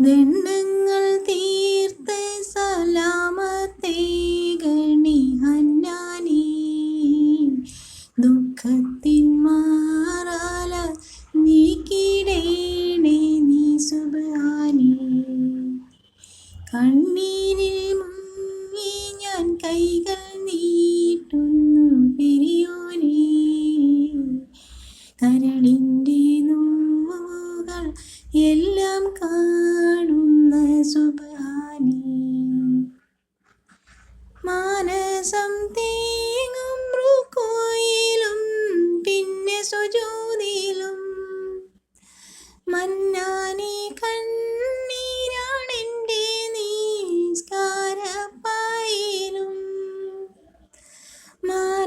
ദണ്ഡങ്ങൾ തീർത്ത് സലാമത്തെ ഗണി ഹന്നാനി ദുഃഖത്തിൻ മാറാല നീക്കിടേണേ നീ സുബാനി. കണ്ണീരിൽ മുങ്ങി ഞാൻ കൈകൾ നീട്ടുന്നു പെരിയോനെ. കരളിന്റെ മാനസം തേങ്ങും റുക്കോയിലും പിന്നെ സുജൂതിയിലും. മന്നാനെ കണ്ണീരാണെന്റെ നീസ്കാരപ്പായിലും. മാ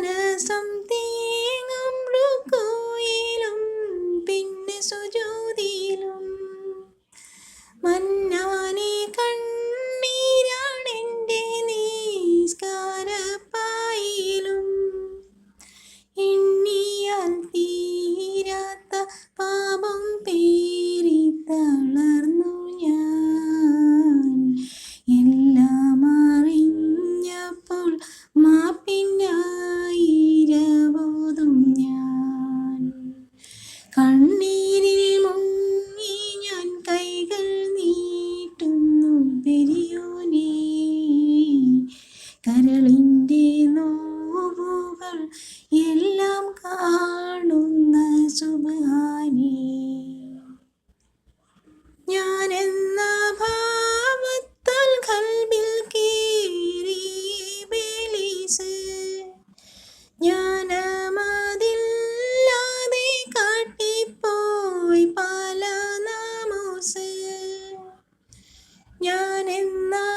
in the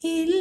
y